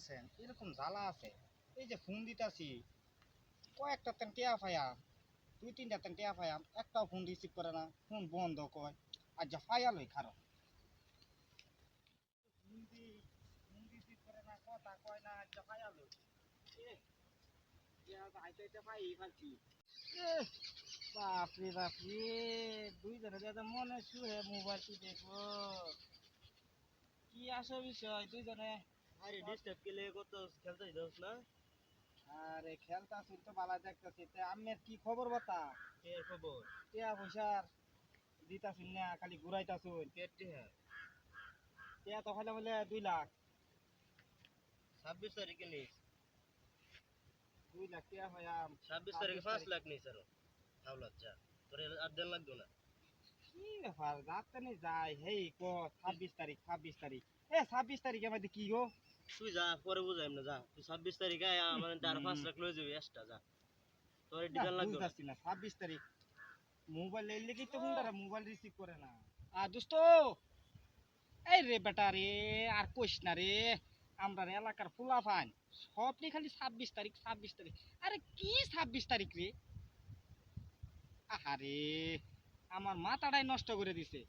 দেখছেন? এরকম জ্বালা আছে। এই যে ফোন দিতাছি, কয়েকটা তেন টিয়া ফায়া, দুই তিনটা তেন টিয়া ফায়া, একটাও ফোন রিসিভ করে না, ফোন বন্ধ কয়, আর যা ফায়া লই খারো। কয় না যা ফায়া লই। বাপরে বাপরে দুই মনে শুয়ে মোবাইলটি দেখব। কি আসে বিষয়, দুইজনে? আরে ডিস্টার্ব কেলে কত খেলতে যাস না? আরে খেলতা শুন তো বালা দেখতেছি। তে আমের কি খবর বাতা? কে খবর? টিয়া পয়সার দিতা শুন না খালি ঘুরাইতা শুন কেটে হ্যাঁ টিয়া তো খাইলে বলে দুই লাখ। ছাব্বিশ তারিখে নিস। দুই লাখ টিয়া হয়াম ছাব্বিশ তারিখে পাঁচ লাখ নিস আরও। হাওলাত যা তোর আর দেড় লাগতো না। কি ব্যাপার? যাতে নি যাই। হেই ক? ছাব্বিশ তারিখ ছাব্বিশ তারিখ। এ ছাব্বিশ তারিখে আমাদের কি গো? তুই যা পরে বুঝাইম না যা। তুই ছাব্বিশ তারিখে আর পাঁচ লাখ লয়ে যাবি এক্সট্রা যা। তোর ডিজাইন লাগবে না। না ছাব্বিশ তারিখ। মোবাইল এলে কি তো ফোনটা মোবাইল রিসিভ করে না। আর দোস্ত এই রে বেটা রে আর কইস না রে আমরা এলাকার ফুলা ফান সবনি খালি ছাব্বিশ তারিখ ছাব্বিশ তারিখ। আরে কি ছাব্বিশ তারিখ রে? আহারে আমার মাথাটাই নষ্ট করে দিছে।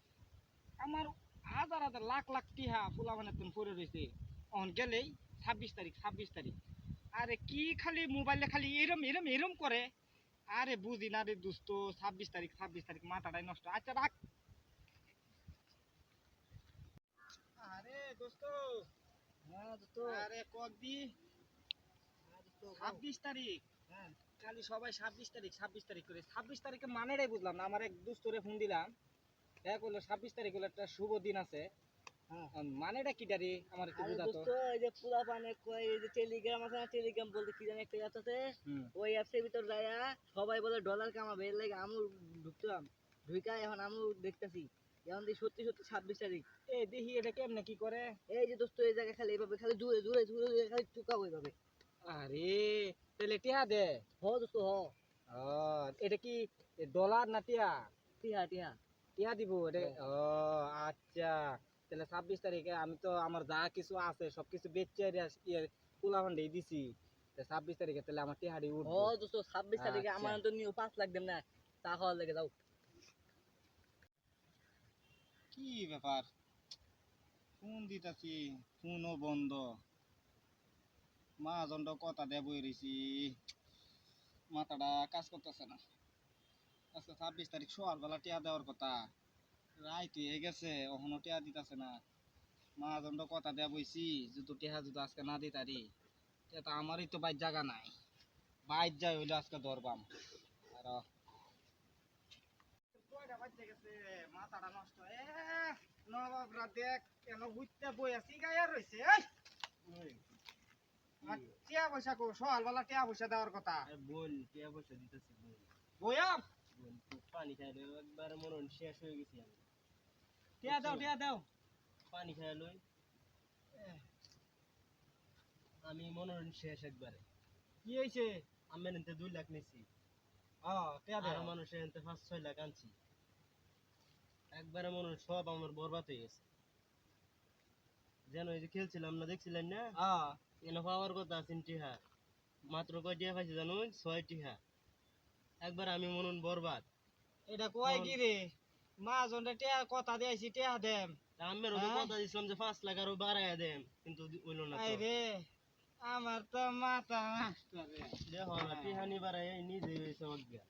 আমার হাজার হাজার লাখ লাখ টিহা ফুলা মানে তুমি পড়ে রয়েছে অন গেলেই ছাব্বিশ তারিখ ছাব্বিশ তারিখ আরে কি খালি মোবাইলে খালি এরম এরম এরম করে আরে বুঝি না রে দোস্ত ছাব্বিশ তারিখ ছাব্বিশ তারিখ মাথাটাই নষ্ট। আচ্ছা রাখ আরে দোস্ত। হ্যাঁ আরে কদি ছাব্বিশ তারিখ। খালি সবাই ছাব্বিশ তারিখ ছাব্বিশ তারিখ করে ছাব্বিশ তারিখে মানেটাই বুঝলাম না আমার এক দোস্তরে ফোন দিলাম। এক হলো ছাব্বিশ তারিখ হলো একটা শুভ দিন আছে। হ্যাঁ। মানেটা কি রে আমার একটু বুঝাতো এই যে পুরা পানে কয় এই যে টেলিগ্রাম আছে না টেলিগ্রাম বলতে কি জানি একটা অ্যাপ আছে? ওই অ্যাপসের ভিতর যায়া সবাই বলে ডলার কামাবে এর লাগে আমু ঢুকতাম। ঢুকা এখন আমু দেখতেছি। এখন দেখি সত্যি সত্যি ছাব্বিশ তারিখ। এ দেখি এটা কেমনে কি করে? এই যে দোস্ত এই জায়গায় খালি এইভাবে খালি জুড়ে জুড়ে জুড়ে খালি চুকাবো এইভাবে। আরে তাহলে টিহা দে। হ দোস্ত হ। এটা কি ডলার না টিয়া? টিহা টিহা টিয়া দিব এটা ও আচ্ছা। তাহলে ছাব্বিশ তারিখে আমি তো আমার যা কিছু আছে সব কিছু বেচে কুলা ফান্ডে দিছি। ছাব্বিশ তারিখে তাহলে আমার টিহাড়ি উঠবো। দোস্ত ছাব্বিশ তারিখে আচ্ছা। আমার তো নিও পাঁচ লাখ দেন না। চা খাওয়ার লেগে যাও। কি ব্যাপার? ফোন দিতাছি ফোনও বন্ধ। মহাজন্ড কথা দেব রয়েছি মাথাটা কাজ করতেছে না। আজকে ছাব্বিশ তারিখ সকালবেলা টিয়া দেওয়ার কথা। রাইত হয়ে গেছে এখনও টিয়া দিতেছে না। মহাজন্ড কথা দেব বইছি যদি টিয়া যদি আজকে না দিতারি টিয়া তো আমারই তো বাইর জায়গা নাই। বাইর যাই হইলে আজকে ধরবাম। আর কয়টা বাজতে গেছে? মাথাটা নষ্ট। এ নবাবরা দেখ কেন বুঝতে বই আছি গায়া এই! টিয়া পয়সা কো সকালবেলা টিয়া পয়সা দেওয়ার কথা। বোন টিয়া পয়সা দিতেছি খাইলে একবার শেষ হয়ে গেছি আমি। টিয়া দাও টিয়া দাও। পানি খাই লই। আমি মনে শেষ একবারে। কি হইছে? আমি এনতে দুই লাখ নিছি। এনতে পাঁচ ছয় লাখ আনছি। একবারে মনে সব আমার বরবাদ হয়ে গেছে। যেন এই যে খেলছিলাম না দেখছিলেন না? এনে পাওয়ার কথা আছেন টিহা? মাত্র কয় টিহা পাইছি জানো ছয় টিহা। একবার আমি মনে হয় বরবাদ। এটা কয় কি রে মা জনটা টিয়া কথা দিয়েছি টিয়া দেম। আমি আমের ওদের হ্যাঁ? কথা দিছিলাম যে পাঁচ লাখ আরও বাড়াইয়া দেন কিন্তু হইল না। আই রে আমার তো মাথা নষ্ট রে। দেখো না টিহা নি বাড়াই নিজে হয়েছে অজ্ঞা